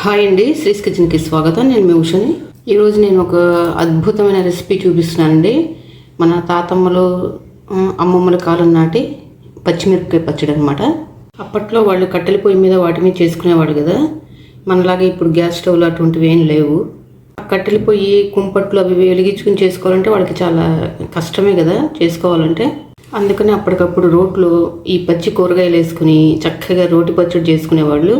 Hi అండి శ్రీస్ కిచెన్కి స్వాగతం. నేను మీ ఉషని. ఈరోజు నేను ఒక అద్భుతమైన రెసిపీ చూపిస్తున్నానండి. మన తాతమ్మలు అమ్మమ్మల కాలం నాటి పచ్చిమిరపకాయ పచ్చడి అనమాట అప్పట్లో వాళ్ళు కట్టెల పొయ్యి మీద వాటి మీద చేసుకునేవాడు కదా. మనలాగే ఇప్పుడు గ్యాస్ స్టవ్లు అటువంటివి ఏం లేవు. ఆ కట్టెల పొయ్యి కుంపట్లు అవి వెలిగించుకుని చేసుకోవాలంటే వాళ్ళకి చాలా కష్టమే కదా చేసుకోవాలంటే. అందుకని అప్పటికప్పుడు రోట్లో ఈ పచ్చి కూరగాయలు వేసుకుని చక్కగా రోటి పచ్చడి చేసుకునేవాళ్ళు.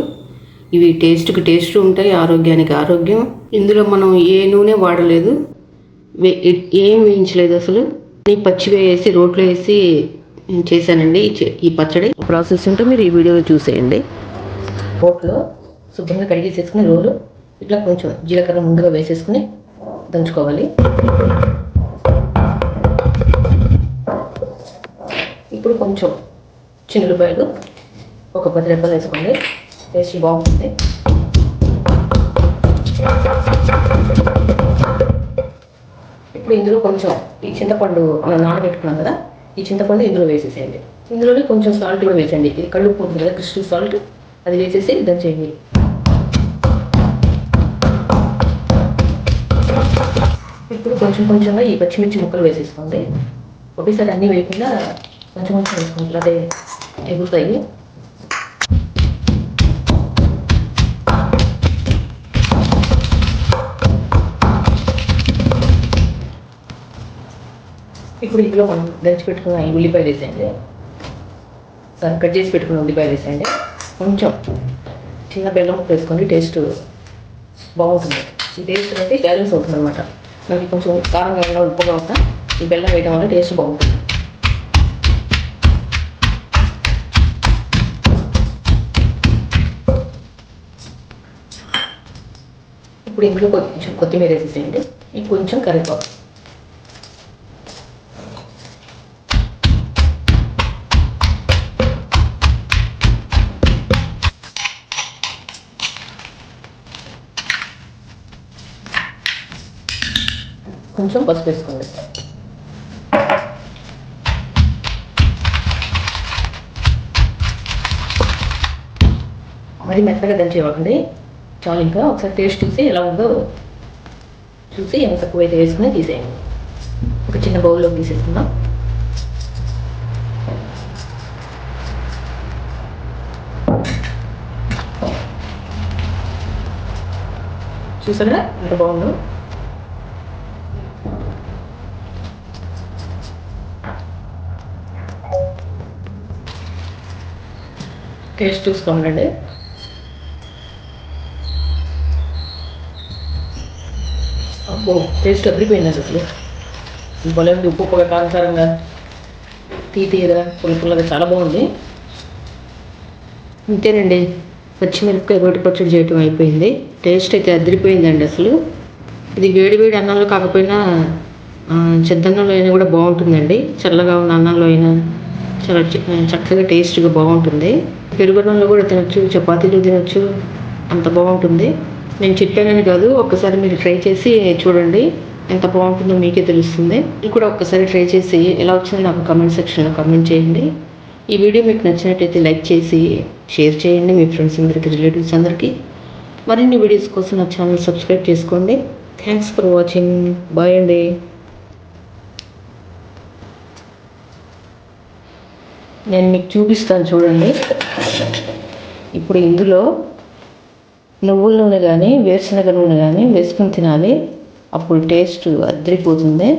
ఇవి టేస్ట్కి టేస్ట్ ఉంటాయి ఆరోగ్యానికి ఆరోగ్యం. ఇందులో మనం ఏ నూనె వాడలేదు వే- ఏం వేయించలేదు అసలు. ఈ పచ్చి వేసి రోట్లో వేసి చేశానండి ఈ పచ్చడి. ప్రాసెస్ ఉంటే మీరు ఈ వీడియోలో చూసేయండి. రోట్లో శుభ్రంగా కడిగేసేసుకుని రోలు ఇట్లా కొంచెం జీలకర్ర ముందుగా వేసేసుకుని దంచుకోవాలి. ఇప్పుడు కొంచెం చిన్నులపాయలు ఒక పది రెబ్బలు వేసుకోండి. టేస్ట్ బాగుంది ఇప్పుడు ఇందులో కొంచెం ఈ చింతపండు మనం నానబెట్టుకున్నాం కదా ఈ చింతపండు ఇందులో వేసేసేయండి. ఇందులోనే కొంచెం సాల్ట్ కూడా వేసేయండి. ఇది కళ్ళు పోతుంది కదా క్రిస్టల్ సాల్ట్ అది వేసేసి దంచేయండి ఇప్పుడు కొంచెం కొంచెంగా ఈ పచ్చిమిర్చి ముక్కలు వేసేసుకోండి. ఒకేసారి అన్నీ వేయకుండా కొంచెం కొంచెం వేసుకోండి. అదే ఎగురుతాయి. ఇప్పుడు ఇందులో మనం దంచి పెట్టుకున్న ఈ ఉల్లిపాయలు వేసేయండి సరే కట్ చేసి పెట్టుకున్న ఉల్లిపాయ వేసేయండి కొంచెం చిన్న బెల్లం వేసుకోండి టేస్ట్ బాగుంటుంది. ఈ టేస్ట్ అనేది బ్యాలెన్స్ అవుతుంది అనమాట మనకి కొంచెం కారంగా ఉన్న ఉప్పుగా ఉన్న ఈ బెల్లం వేయడం వల్ల టేస్ట్ బాగుంటుంది. ఇప్పుడు ఇందులో కొంచెం కొత్తిమీర వేసేసేయండి. ఇంకొంచెం కొంచెం కరివేపాకు. కొంచెం పసుపు వేసుకోండి. మరి మెత్తగా దంచి ఇవ్వకండి చాలు ఇంకా ఒకసారి టేస్ట్ చూసి ఎలా ఉందో చూసి ఎంత తక్కువ అయితే వేసుకుని తీసేయండి. ఒక చిన్న బౌల్లో తీసేసుకుందాం. చూసారా ఎంత బాగుందో? టేస్ట్ చూసుకోండి అబ్బో టేస్ట్ అదిరిపోయింది అసలు. భలే ఉంది ఉప్పు ఉప్పుగా కారంగా. తీతీయగా పుల్ల పుల్లగా చాలా బాగుంది. అంతేనండి పచ్చిమిరపకాయ రోటి పచ్చడి చేయటం అయిపోయింది. టేస్ట్ అయితే అదిరిపోయిందండి అసలు. ఇది వేడి వేడి అన్నంలో కాకపోయినా చెద్దన్నంలో అయినా కూడా బాగుంటుందండి. చల్లగా ఉన్న అన్నంలో అయినా. చాలా చక్కగా టేస్ట్గా బాగుంటుంది. పెరుగున్నంలో కూడా తినొచ్చు చపాతీలు తినొచ్చు అంత బాగుంటుంది. నేను చెప్పానని కాదు ఒక్కసారి మీరు ట్రై చేసి చూడండి. ఎంత బాగుంటుందో మీకే తెలుస్తుంది. ఇది కూడా ఒక్కసారి ట్రై చేసి ఎలా వచ్చిందో నాకు కమెంట్ సెక్షన్లో కమెంట్ చేయండి. ఈ వీడియో మీకు నచ్చినట్టయితే లైక్ చేసి షేర్ చేయండి మీ ఫ్రెండ్స్ అందరికీ రిలేటివ్స్ అందరికీ. మరిన్ని వీడియోస్ కోసం నా ఛానల్ సబ్స్క్రైబ్ చేసుకోండి. Thanks for watching. బాయ్ అండి. నేను మీకు చూపిస్తాను చూడండి. ఇప్పుడు ఇందులో నువ్వుల నూనె కానీ వేరుశనగ నూనె కానీ వేసుకుని తినాలి. అప్పుడు టేస్ట్ అద్దరిపోతుంది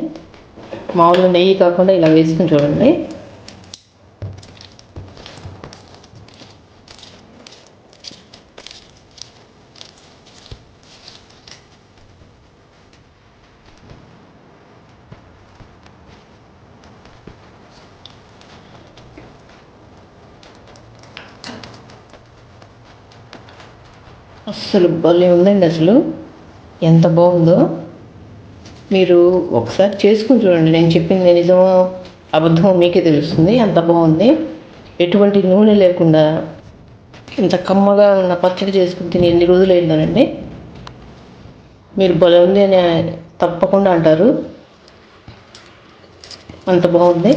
మామూలుగా నెయ్యి కాకుండా ఇలా వేసుకుని చూడండి. అస్సలు భలే ఉందండి అసలు. ఎంత బాగుందో. మీరు ఒకసారి చేసుకుని చూడండి. నేను చెప్పింది నిజమో అబద్ధమో మీకే తెలుస్తుంది. ఎంత బాగుంది. ఎటువంటి నూనె లేకుండా ఇంత కమ్మగా ఉన్న పచ్చడి చేసుకుని తిని ఎన్ని రోజులు అయిందోనండి మీరు భలే ఉంది అని తప్పకుండా అంటారు. అంత బాగుంది.